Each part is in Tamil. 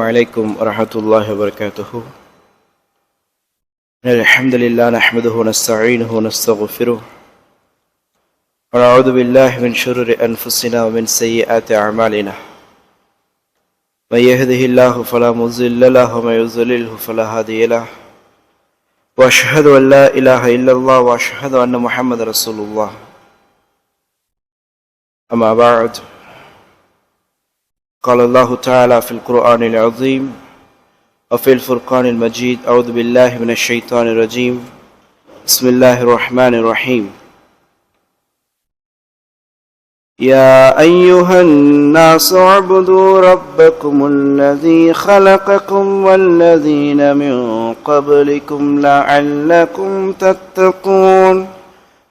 وعليكم ورحمة الله وبركاته. الحمد لله نحمده ونستعينه ونستغفره. ونعوذ بالله من شرور أنفسنا ومن سيئات أعمالنا. من يهده الله فلا مضل له ومن يضلله فلا هادي له. وأشهد أن لا إله إلا الله وأشهد أن محمد رسول الله. أما بعد قال الله تعالى في القرآن العظيم وفي الفرقان المجيد أعوذ بالله من الشيطان الرجيم. بسم الله الرحمن الرحيم. يا أيها الناس اعبدوا ربكم الذي خلقكم والذين من قبلكم لعلكم تتقون.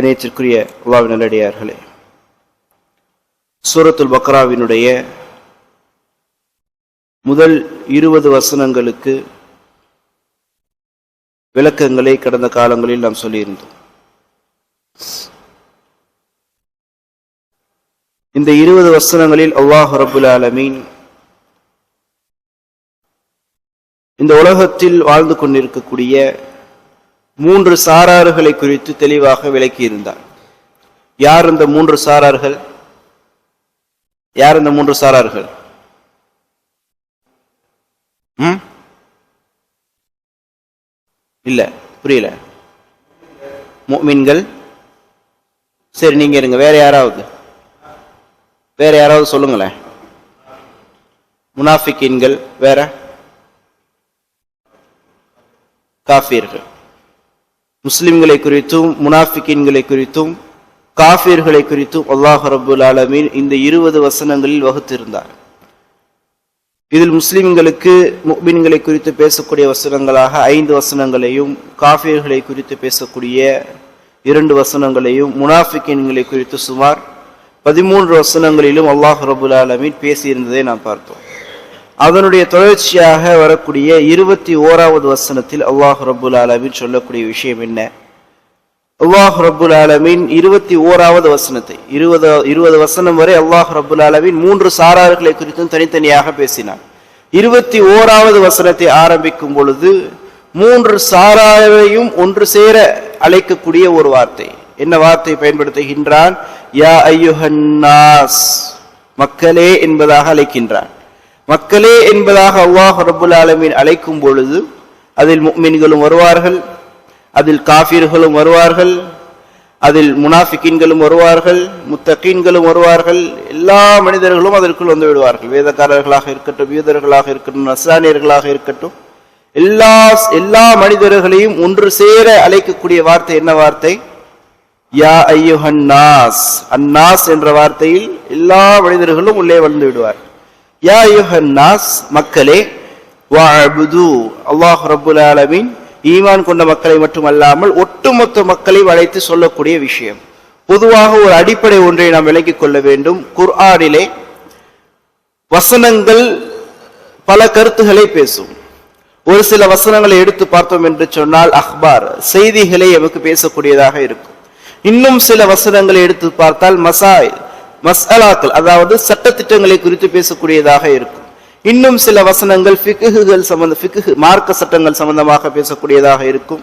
வினயத்திற்குரிய அல்லாவின் நல்லடியார்களே. சூரத்துல் பக்ராவினுடைய முதல் இருபது வசனங்களுக்கு விளக்கங்களை கடந்த காலங்களில் நாம் சொல்லியிருந்தோம். இந்த இருபது வசனங்களில் அல்லாஹ் ரபுல் ஆலமீன் இந்த உலகத்தில் வாழ்ந்து கொண்டிருக்கக்கூடிய மூன்று சாரார்களை குறித்து தெளிவாக விளக்கியிருந்தார். யார் இந்த மூன்று சாரார்கள் யார் இந்த மூன்று சாரார்கள் ம்? இல்ல புரியல. மீன்கள் சரி நீங்க இருங்க வேற யாராவது? வேற யாராவது சொல்லுங்களேன். முனாஃபிக்கீன்கள் வேற? காஃபியர்கள் முஸ்லிம்களை குறித்தும் முனாஃபிக்கின்களை குறித்தும் காஃபியர்களை குறித்தும் அல்லாஹ் ரபுல் ஆலமீன் இந்த இருபது வசனங்களில் வகுத்திருந்தார். இதில் முஸ்லிம்களுக்கு முக்மீன்களை குறித்து பேசக்கூடிய வசனங்களாக ஐந்து வசனங்களையும் காஃபியர்களை குறித்து பேசக்கூடிய இரண்டு வசனங்களையும் முனாஃபிக்கின்களை குறித்து சுமார் பதிமூன்று வசனங்களிலும் அல்லாஹ் ரபுல் ஆலமீன் பேசியிருந்ததை நாம் பார்த்தோம். அதனுடைய தொடர்ச்சியாக வரக்கூடிய இருபத்தி ஓராவது வசனத்தில் அல்லாஹ் ரபுல் ஆலமின் சொல்லக்கூடிய விஷயம் என்ன? அல்லாஹ் ரபுல் ஆலமின் இருபத்தி ஓராவது வசனத்தை இருபது இருபது வசனம் வரை அல்லாஹ் ரபுல் ஆலமின் மூன்று சாரார்களை குறித்தும் தனித்தனியாக பேசினார் இருபத்தி ஓராவது வசனத்தை ஆரம்பிக்கும் பொழுது மூன்று சாராரையும் ஒன்று சேர அழைக்கக்கூடிய ஒரு வார்த்தை. என்ன வார்த்தை பயன்படுத்துகின்றான்? யா ஐயுஹன்னாஸ் மக்களே என்பதாக அழைக்கின்றான். மக்களே என்பதாக அல்லாஹ் ரபுல் ஆலமீன் அழைக்கும் பொழுது அதில் முக்மின்களும் வருவார்கள் அதில் காஃபிர்களும் வருவார்கள் அதில் முனாஃபிக்கின்களும் வருவார்கள் முத்தகீன்களும் வருவார்கள் எல்லா மனிதர்களும் அதற்குள் வந்து விடுவார்கள். வேதக்காரர்களாக இருக்கட்டும் யூதர்களாக இருக்கட்டும் நசானியர்களாக இருக்கட்டும் எல்லா எல்லா மனிதர்களையும் ஒன்று சேர அழைக்கக்கூடிய வார்த்தை என்ன வார்த்தை? யா ஐயுஹன்னாஸ் அன்னாஸ் என்ற வார்த்தையில் எல்லா மனிதர்களும் உள்ளே வந்து விடுவார்கள். யா யுஹன்னாஸ் மக்களே வா அபுது அல்லாஹ் ரபுல் ஆலமின் ஈமான் கொண்ட மக்களை மட்டுமல்லாமல் ஒட்டுமொத்த மக்களை வளைத்து சொல்லக்கூடிய விஷயம். பொதுவாக ஒரு அடிப்படை ஒன்றை நாம் விளங்கிக் கொள்ள வேண்டும். குர்ஆனிலே வசனங்கள் பல கருத்துக்களை பேசும். ஒரு சில வசனங்களை எடுத்து பார்த்தோம் என்று சொன்னால் அஹ்பார் செய்திகளை எமக்கு பேசக்கூடியதாக இருக்கும். இன்னும் சில வசனங்களை எடுத்து பார்த்தால் மசாய் மசாலாக்கள் அதாவது சட்டத்திட்டங்களை குறித்து பேசக்கூடியதாக இருக்கும். இன்னும் சில வசனங்கள் ஃபிக்குகள் சம்பந்த ஃபிக்கு மார்க்க சட்டங்கள் சம்பந்தமாக பேசக்கூடியதாக இருக்கும்.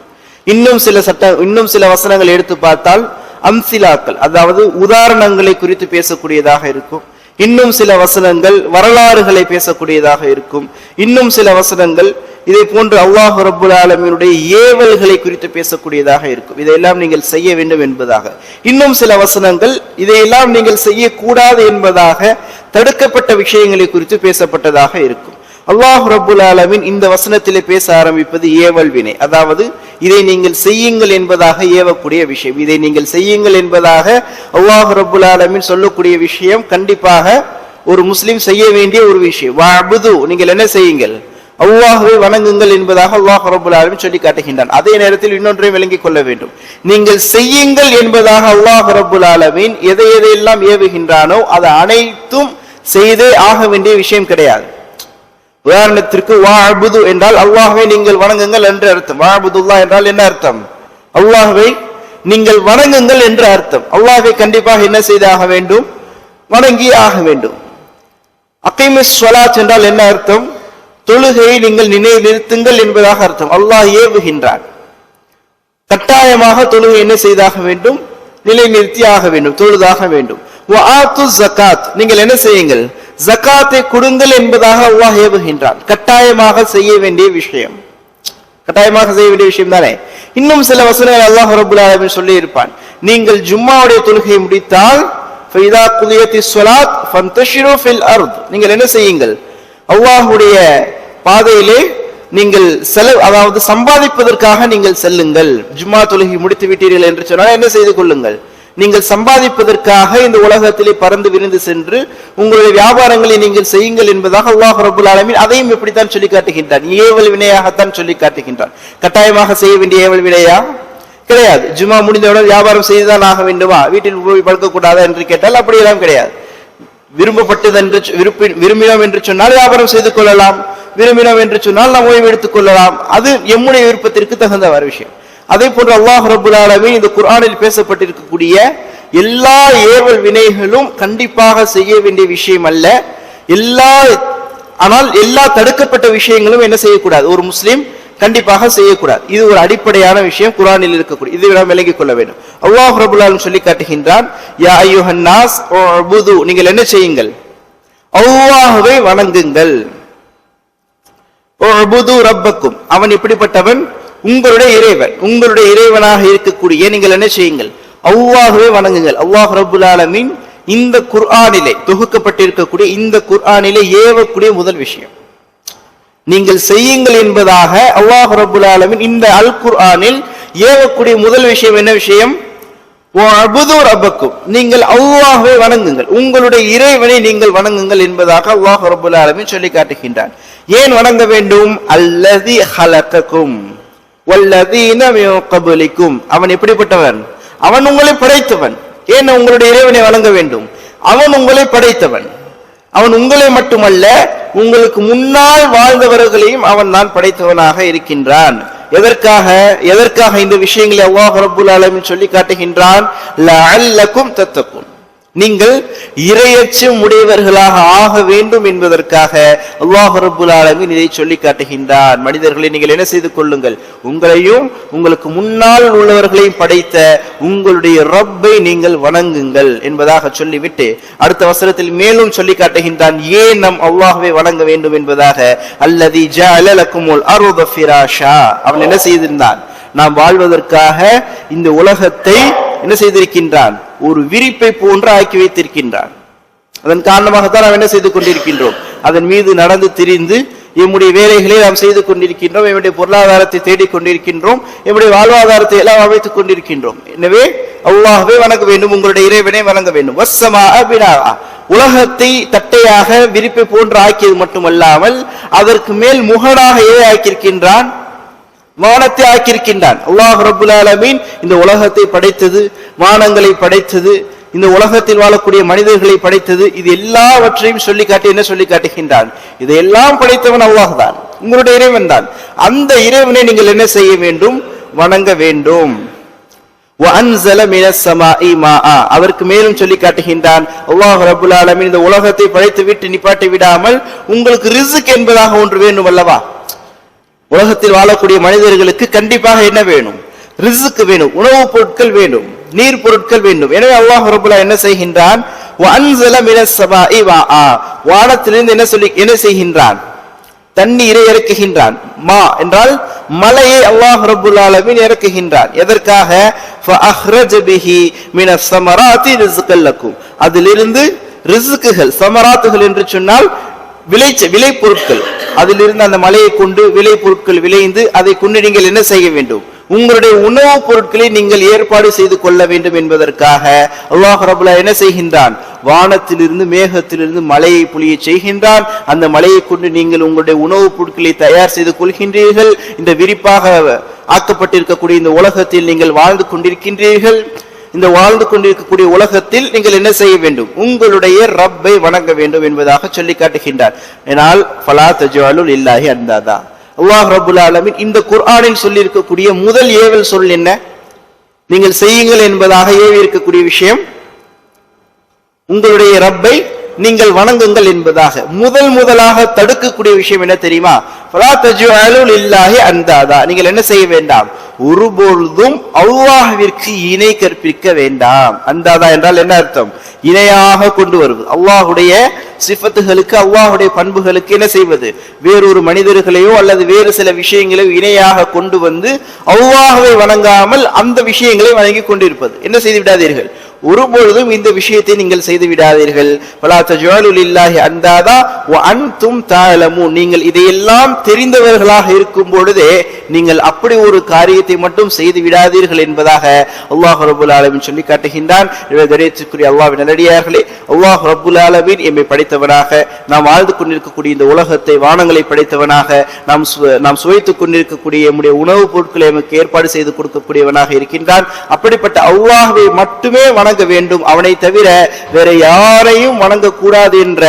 இன்னும் சில சட்ட இன்னும் சில வசனங்கள் எடுத்து பார்த்தால் அம்சிலாக்கள் அதாவது உதாரணங்களை குறித்து பேசக்கூடியதாக இருக்கும். இன்னும் சில வசனங்கள் வரலாறுகளை பேசக்கூடியதாக இருக்கும். இன்னும் சில வசனங்கள் இதை போன்று அல்லாஹ் ரபுல் ஆலமினுடைய ஏவல்களை குறித்து பேசக்கூடியதாக இருக்கும். இதையெல்லாம் நீங்கள் செய்ய வேண்டும் என்பதாக. இன்னும் சில வசனங்கள் இதையெல்லாம் நீங்கள் செய்யக்கூடாது என்பதாக தடுக்கப்பட்ட விஷயங்களை குறித்து பேசப்பட்டதாக இருக்கும். அல்லாஹ் ரபுல் ஆலமின் இந்த வசனத்திலே பேச ஆரம்பிப்பது ஏவல் வினை. அதாவது இதை நீங்கள் செய்யுங்கள் என்பதாக ஏவக்கூடிய விஷயம். இதை நீங்கள் செய்யுங்கள் என்பதாக அல்லாஹ் ரபுல் ஆலமின் சொல்லக்கூடிய விஷயம் கண்டிப்பாக ஒரு முஸ்லீம் செய்ய வேண்டிய ஒரு விஷயம். வஅபுது நீங்கள் என்ன செய்யுங்கள்? அல்லாஹ்வை வணங்குங்கள் என்பதாக அல்லாஹ் ரபுல் சொல்லி காட்டுகின்றான். அதே நேரத்தில் இன்னொன்றையும் விளங்கிக் கொள்ள வேண்டும். நீங்கள் செய்யுங்கள் என்பதாக அல்லாஹ் ரபுல் எதை எதையெல்லாம் ஏவுகின்றானோ அது அனைத்தும் செய்தே ஆக வேண்டிய விஷயம் கிடையாது. உதாரணத்திற்கு வாபுது என்றால் அல்லாஹ்வை நீங்கள் வணங்குங்கள் என்று அர்த்தம். வாபுதுல்லா என்றால் என்ன அர்த்தம்? அல்லாஹ்வை நீங்கள் வணங்குங்கள் என்று அர்த்தம். அல்லாஹை கண்டிப்பாக என்ன செய்தாக வேண்டும்? வணங்கி ஆக வேண்டும். அகைமிஸ் சொலாத் என்றால் என்ன அர்த்தம்? தொழுகையை நீங்கள் நினைவு நிறுத்துங்கள் என்பதாக அர்த்தம். அல்லாஹ் ஏவுகின்றான். கட்டாயமாக தொழுகை என்ன செய்தாக வேண்டும்? நிலை நிறுத்தி ஆக வேண்டும் தொழுதாக வேண்டும். ஜக்காத். நீங்கள் என்ன செய்யுங்கள்? ஜக்காத்தை கொடுங்கள் என்பதாக அல்லாஹ் ஏவுகின்றான். கட்டாயமாக செய்ய வேண்டிய விஷயம். கட்டாயமாக செய்ய வேண்டிய விஷயம் தானே? இன்னும் சில வசனங்கள் அல்லாஹ் ரபுல் சொல்லி இருப்பான் நீங்கள் ஜும்மாவுடைய தொழுகையை முடித்தால் நீங்கள் என்ன செய்யுங்கள்? அல்லாஹுடைய பாதையிலே நீங்கள் செலவு அதாவது சம்பாதிப்பதற்காக நீங்கள் செல்லுங்கள். ஜும்மா தொழுகி முடித்து விட்டீர்கள் என்று சொன்னால் என்ன செய்து கொள்ளுங்கள்? நீங்கள் சம்பாதிப்பதற்காக இந்த உலகத்திலே பறந்து விரிந்து சென்று உங்களுடைய வியாபாரங்களை நீங்கள் செய்யுங்கள் என்பதாக அல்லாஹ் ரபுல் ஆலமின் அதையும் இப்படித்தான் சொல்லி காட்டுகின்றான் ஏவல் வினையாகத்தான் சொல்லி காட்டுகின்றான் கட்டாயமாக செய்ய வேண்டிய ஏவல் வினையா? கிடையாது. ஜும்மா முடிந்தவுடன் வியாபாரம் செய்துதான் ஆக வேண்டுமா? வீட்டில் போய் பழக்கக்கூடாதா என்று கேட்டால் அப்படியெல்லாம் கிடையாது. விரும்பப்பட்டது என்று விருப்பி விரும்பினோம் என்று சொன்னால் வியாபாரம் செய்து கொள்ளலாம். விரும்பினோம் என்று சொன்னால் நாம் ஓய்வு எடுத்துக் கொள்ளலாம். அது எம்முடைய விருப்பத்திற்கு தகுந்த ஒரு விஷயம். அதே போன்று அல்லாஹ் ரபுல் ஆலமீன் இந்த குரானில் பேசப்பட்டிருக்கக்கூடிய எல்லா ஏவல் வினைகளும் கண்டிப்பாக செய்ய வேண்டிய விஷயம் அல்ல. எல்லா ஆனால் எல்லா தடுக்கப்பட்ட விஷயங்களும் என்ன செய்யக்கூடாது? ஒரு முஸ்லீம் கண்டிப்பாக செய்யக்கூடாது. இது ஒரு அடிப்படையான விஷயம் குர்ஆனில் இருக்கக்கூடிய இது நாம் விளங்கிக் கொள்ள வேண்டும். அல்லாஹ் ரபுல்லாலும் சொல்லி காட்டுகின்றான் யா ஐயுஹன் நீங்கள் என்ன செய்யுங்கள்? அவ்வாகவே வணங்குங்கள். ரப்பக்கும். அவன் எப்படிப்பட்டவன்? உங்களுடைய இறைவன். உங்களுடைய இறைவனாக இருக்கக்கூடிய நீங்கள் என்ன செய்யுங்கள்? அவ்வாகவே வணங்குங்கள். அவ்வாஹ் ரப்புல் ஆலமீன் இந்த குர்ஆனிலே தொகுக்கப்பட்டிருக்கக்கூடிய இந்த குர்ஆனிலே ஏவக்கூடிய முதல் விஷயம். நீங்கள் செய்யுங்கள் என்பதாக அல்லாஹ் ரபுல் ஆலமின் இந்த அல் குர்ஆனில் ஏவக்கூடிய முதல் விஷயம் என்ன விஷயம்? அபுது நீங்கள் அவ்வாகவே வணங்குங்கள். உங்களுடைய இறைவனை நீங்கள் வணங்குங்கள் என்பதாக அல்லாஹ் ரபுல் ஆலமின் சொல்லி காட்டுகின்றான். ஏன் வணங்க வேண்டும்? அல்லதி ஹலக்கக்கும் கபலிக்கும். அவன் எப்படிப்பட்டவன்? அவன் உங்களை படைத்தவன். ஏன் உங்களுடைய இறைவனை வணங்க வேண்டும்? அவன் உங்களை படைத்தவன். அவன் உங்களை மட்டுமல்ல உங்களுக்கு முன்னால் வாழ்ந்தவர்களையும் அவன் தான் படைத்தவனாக இருக்கின்றான். எதற்காக? எதற்காக இந்த விஷயங்களை அல்லாஹ் ரபுல் ஆலமீன் சொல்லி காட்டுகின்றான்? தத்தக்கும். நீங்கள் இரையச்சம் உடையவர்களாக ஆக வேண்டும் என்பதற்காக அல்லாஹ் ரப்புல் இதை சொல்லி காட்டுகின்றான் மனிதர்களை நீங்கள் என்ன செய்து கொள்ளுங்கள்? உங்களையும் உங்களுக்கு முன்னால் உள்ளவர்களையும் படைத்த உங்களுடைய ரப்பை நீங்கள் வணங்குங்கள் என்பதாக சொல்லிவிட்டு அடுத்த வசனத்தில் மேலும் சொல்லி காட்டுகின்றான். ஏன் நம் அவ்வாகவே வணங்க வேண்டும் என்பதாக? அல்லதி ஜஅலலக்குமுல் அவன் என்ன செய்திருந்தான்? நாம் வாழ்வதற்காக இந்த உலகத்தை என்ன செய்திருக்கின்றான்? ஒரு விரிப்பை போன்று ஆக்கி வைத்திருக்கின்றான் அதன் காரணமாகத்தான் நாம் என்ன செய்து கொண்டிருக்கின்றோம்? அதன் மீது நடந்து திரிந்து எம்முடைய வேலைகளை நாம் செய்து கொண்டிருக்கின்றோம். எம்முடைய பொருளாதாரத்தை தேடிக் கொண்டிருக்கின்றோம். எம்முடைய வாழ்வாதாரத்தை எல்லாம் அமைத்துக் கொண்டிருக்கின்றோம். எனவே அல்லாஹ்வை வணங்க வேண்டும். உங்களுடைய இறைவனை வணங்க வேண்டும். வசமாக உலகத்தை தட்டையாக விரிப்பை போன்று ஆக்கியது மட்டுமல்லாமல் அதற்கு மேல் முகடாக ஏ ஆக்கியிருக்கின்றான் வானத்தை ஆக்கியிருக்கின்றான் அல்லாஹ் ரபுல் இந்த உலகத்தை படைத்தது வானங்களை படைத்தது இந்த உலகத்தில் வாழக்கூடிய மனிதர்களை படைத்தது இது எல்லாவற்றையும் சொல்லி காட்டி என்ன சொல்லி காட்டுகின்றான் இதையெல்லாம் படைத்தவன் அல்லாஹ் தான். உங்களுடைய இறைவன் தான். அந்த இறைவனை நீங்கள் என்ன செய்ய வேண்டும்? வணங்க வேண்டும். அவருக்கு மேலும் சொல்லி காட்டுகின்றான் அல்லாஹ் ரபுல் ஆலமின் இந்த உலகத்தை படைத்து விட்டு நிப்பாட்டி விடாமல் உங்களுக்கு ரிசுக் என்பதாக ஒன்று வேண்டும் அல்லவா? உலகத்தில் வாழக்கூடிய மனிதர்களுக்கு கண்டிப்பாக என்ன வேணும்? ரிசுக்கு வேணும் உணவுப் பொருட்கள் வேண்டும் நீர் பொருட்கள் வேண்டும். எனவே அல்லாஹ் ரபுல்லா என்ன செய்கின்றான்? வானத்திலிருந்து என்ன சொல்லி என்ன செய்கின்றான்? தண்ணீரை இறக்குகின்றான். மா என்றால் மலையை அல்லாஹ் ரபுல் ஆலமின் இறக்குகின்றான். எதற்காக? அதிலிருந்து ரிசுக்குகள் சமராத்துகள் என்று சொன்னால் விளை விளை பொருட்கள் அதிலிருந்து அந்த மலையை கொண்டு விளை பொருட்கள் விளைந்து அதை கொண்டு நீங்கள் என்ன செய்ய வேண்டும்? உங்களுடைய உணவுப் பொருட்களை நீங்கள் ஏற்பாடு செய்து கொள்ள வேண்டும் என்பதற்காக அல்லாஹ் ரபுல்லா என்ன செய்கின்றான்? வானத்திலிருந்து மேகத்திலிருந்து மலையை புளிய செய்கின்றான். அந்த மலையை கொண்டு நீங்கள் உங்களுடைய உணவுப் பொருட்களை தயார் செய்து கொள்கின்றீர்கள். இந்த விரிப்பாக ஆக்கப்பட்டிருக்கக்கூடிய இந்த உலகத்தில் நீங்கள் வாழ்ந்து கொண்டிருக்கின்றீர்கள். இந்த வாழ்ந்து கொண்டிருக்கக்கூடிய உலகத்தில் நீங்கள் என்ன செய்ய வேண்டும்? உங்களுடைய ரப்பை வணங்க வேண்டும் என்பதாக சொல்லி காட்டுகின்றார். என்னால் ஃபலா இல்லாஹி அந்தாதா அல்லாஹ் ரபுல் ஆலமின் இந்த குர்ஆனில் சொல்லியிருக்கக்கூடிய முதல் ஏவல் சொல் என்ன? நீங்கள் செய்யுங்கள் என்பதாக ஏவி இருக்கக்கூடிய விஷயம் உங்களுடைய ரப்பை நீங்கள் வணங்குங்கள் என்பதாக. முதல் முதலாக தடுக்கக்கூடிய விஷயம் என்ன தெரியுமா? இல்லாஹி அந்தாதா நீங்கள் என்ன செய்ய வேண்டாம்? ஒருபொழுதும் அல்லாஹ்விற்கு இணை கற்பிக்க வேண்டாம். அந்தாதா என்றால் என்ன அர்த்தம்? இணையாக கொண்டு வருவது. அல்லாஹுடைய சிஃபத்துகளுக்கு அல்லாஹுடைய பண்புகளுக்கு என்ன செய்வது? வேறொரு மனிதர்களையோ அல்லது வேறு சில விஷயங்களையோ இணையாக கொண்டு வந்து அவ்வாகவே வணங்காமல் அந்த விஷயங்களை வணங்கி கொண்டிருப்பது. என்ன செய்து விடாதீர்கள்? ஒருபொழுதும் இந்த விஷயத்தை நீங்கள் செய்து விடாதீர்கள் அந்தாதா அன்தும் தஅலமூன். நீங்கள் இதையெல்லாம் தெரிந்தவர்களாக இருக்கும் பொழுதே நீங்கள் அப்படி ஒரு காரியத்தை மட்டும் செய்து விடாதீர்கள் என்பதாக அல்லாஹ் ரபுல் ஆலமின் சொல்லி காட்டுகின்றான். அல்லாவின் நல்லடியார்களே அல்லாஹ் ரபுல் ஆலமின் எம்மை படைத்தவனாக நாம் வாழ்ந்து கொண்டிருக்கக்கூடிய இந்த உலகத்தை வானங்களை படைத்தவனாக நாம் நாம் சுவைத்துக் கொண்டிருக்கக்கூடிய நம்முடைய உணவுப் பொருட்களை நமக்கு ஏற்பாடு செய்து கொடுக்கக்கூடியவனாக இருக்கின்றான். அப்படிப்பட்ட அல்லாஹ்வை மட்டுமே வணங்க வேண்டும். அவனை தவிர வேற யாரையும் வணங்கக்கூடாது என்ற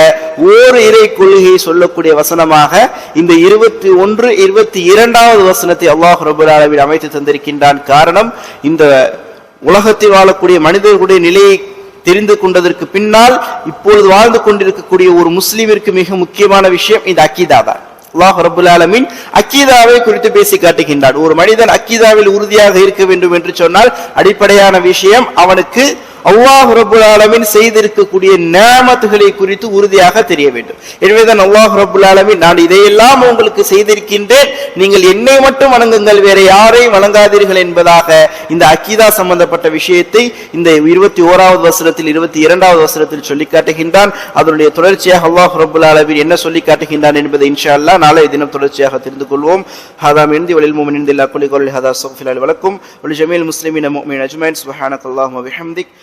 ஓர் இறை கொள்கையை சொல்லக்கூடிய வசனமாக இந்த இருபத்தி ஒன்று இருபத்தி இரண்டாவது வசனத்தை அல்லாஹ் ரபுல் அமைத்து தந்திருக்கின்றான். காரணம் இந்த உலகத்தில் வாழக்கூடிய மனிதர்களுடைய நிலையை தெரிந்து கொண்டதற்கு பின்னால் இப்பொழுது வாழ்ந்து கொண்டிருக்கக்கூடிய ஒரு முஸ்லீமிற்கு மிக முக்கியமான விஷயம் இந்த அக்கீதா தான். அல்லாஹ் ரபுல் அக்கீதாவை குறித்து பேசி காட்டுகின்றான். ஒரு மனிதன் அக்கீதாவில் உறுதியாக இருக்க வேண்டும் என்று சொன்னால் அடிப்படையான விஷயம் அவனுக்கு அல்லாஹ் ரபுல் ஆலமின் செய்திருக்கக்கூடிய நேமத்துகளை குறித்து உறுதியாக தெரிய வேண்டும். எனவேதான் அல்லாஹ் ரபுல் ஆலமின் நான் இதையெல்லாம் உங்களுக்கு செய்திருக்கின்றேன். நீங்கள் என்னை மட்டும் வணங்குங்கள் வேற யாரையும் வணங்காதீர்கள் என்பதாக இந்த அக்கீதா சம்பந்தப்பட்ட விஷயத்தை இந்த இருபத்தி ஓராவது வசனத்தில் இருபத்தி இரண்டாவது வசனத்தில் சொல்லி காட்டுகின்றான். அதனுடைய தொடர்ச்சியாக அல்லாஹ் ரபுல் ஆலமின் என்ன சொல்லி காட்டுகின்றான் என்பதை இன்ஷா அல்லா நாளைய தினம் தொடர்ச்சியாக தெரிந்து கொள்வோம். ஹதா மிந்தி வலில் முமின் இல்லா குலி கொல் ஹதா சோஃபிலால் வழக்கும் ஒலி ஜமீல் முஸ்லிமின் முமின் சுஹானக் அல்லாஹ் ஹம்திக்